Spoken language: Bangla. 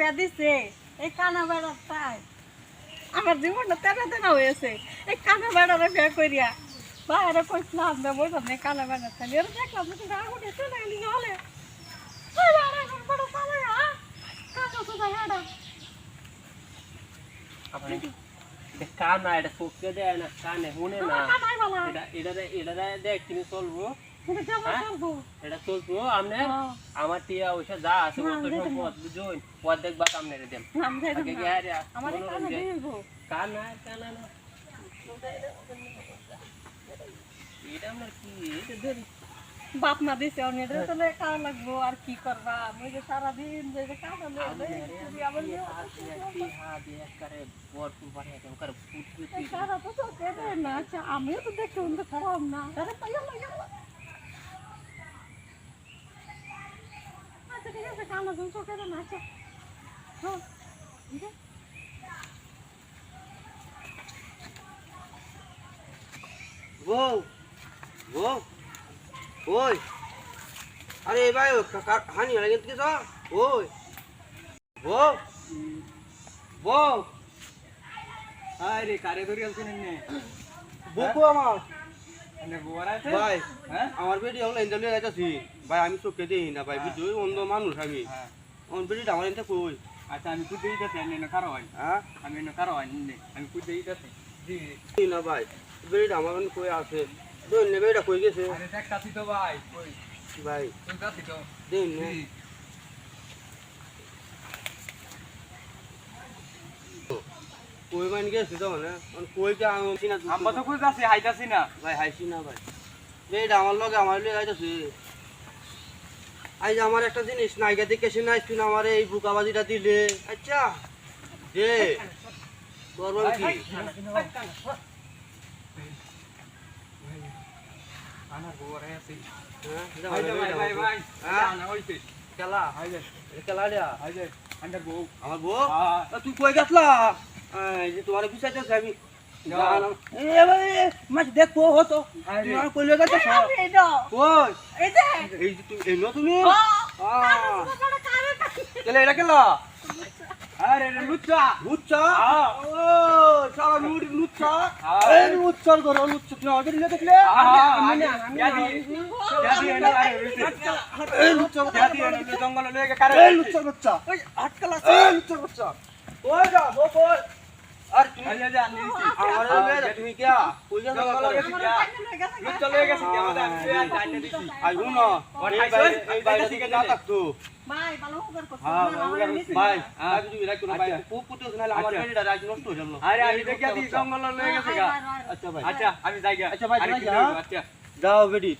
বেদিছে এই কানা বেড়ার তাই আমার জীবনটা তেনা তেনা হয়েছে। এই কানা বেড়ারে বিয়ে করিয়া বাইরে কইছিলাম না বললাম না কানা বেড়ার তাই এর দেখলাম তো চলে গেলি হলে। আপনি এটা কান চোখে দেয় না কানে শুনে না এটা এটা এটা দেখ তুমি চলবো। তুমি কেমন হ্যাঁ? করব এটা চলবো আমনে হ্যাঁ। আমার টিয়া ওইসব যা আছে না, অত দিতে না। সম্পদ বুঝুন পর দেখবা কামনে রে দেন নাম যাই আগে গিয়ে আরে আমার এই কানে দিব কান না কান না এটা আমার কি এটা ধরি বাপ মা দিছে অনেক তাহলে কার লাগবো আর কি করবা মই যে সারাদিন যে যে কাটা লই আবার সারা তো চোখে দেয় না আচ্ছা আমিও তো দেখে উনতে খারাপ না আরে পাইয়া লাগে আচ্ছা ঠিক আছে কানা তুমি চোখে দেয় না আচ্ছা হ্যাঁ ঠিক আছে বউ বউ ওই আরে ভাই হানি হলে কিন্তু কিছু ওই বউ বউ। আরে কারে ধরে আলছেন বুকু আমার এনে গোয়ার আছে ভাই আমার বেটি হলো ইন্টারভিউ যাইতাছি। ভাই আমি চোখে দিই না ভাই বিদ্যুৎ অন্ধ মানুষ আমি। আমার বেটিটা আমার এনতে কই? আচ্ছা আমি কুদে দিতেছি এনে এনে কারও হয়। হ্যাঁ? আমি এনে কারও হয় আমি কুদে দিতেছি। জি না ভাই বেটিটা আমার কই আছে? কই গেছে? আরে দেখ কাছি তো ভাই কই? ভাই। তুই কাছি তো। দিন নে জি কই মান গেছে তো মানে? মানে কই কে আমি চিনা আম্মা তো কই যাচ্ছে হাইতাছি না। ভাই হাইছি না ভাই। বেটিটা আমার লগে আমার লগে যাইতাছে আজ আমার একটা জিনিস নাইগা দেখে সে নাই তুই আমার এই বুকাবাজিটা দিলে। আচ্ছা। দে। করব কি? আনা গোয়ার আছে হ্যাঁ, ভাই ভাই ভাই ভালো। ভাই হ্যাঁ? আনা হইছে খেলা হাই দে। খেলা দেয়া হাই দে। আন্ডা গো আমার বউ? তুই কই গেছলা? যে তোমার বিচাইতেছে আমি যা। জানাম। এ ভাই মাছ দেখো হতো আরে। তুমি আমার কইলে গেছো তো কই এই যে এই যে তুমি এই তুমি তাহলে এটা খেলা আরে লুচ্চা লুচ্চা হ্যাঁ। ও সারা মুড়ি লুচ্চা হ্যাঁ। লুচ্চা করো লুচ্চা তুমি আমাদের নিয়ে দেখলে এই লুচ্চা জঙ্গল লয়ে কারে এই লুচ্চা লুচ্চা এই আটকালা লুচ্চা লুচ্চা ওই যা ও কই আর তুমি আমার তুমি কি কই গেছি গেছি কি আমাদের আমি দিছি না না থাকতো ভাই ভালো করছিস হ্যাঁ, ভাই। হ্যাঁ। তুমি রাখো না ভাই আচ্ছা। খুব আমার আচ্ছা। রাজ নষ্ট হয়ে গেল আরে আমি দেখিয়া দি জঙ্গল লয়ে গেছি গা ভাই, ভাই, ভাই। আচ্ছা ভাই আচ্ছা আমি যাই আচ্ছা ভাই। করব? আচ্ছা যাও বেটি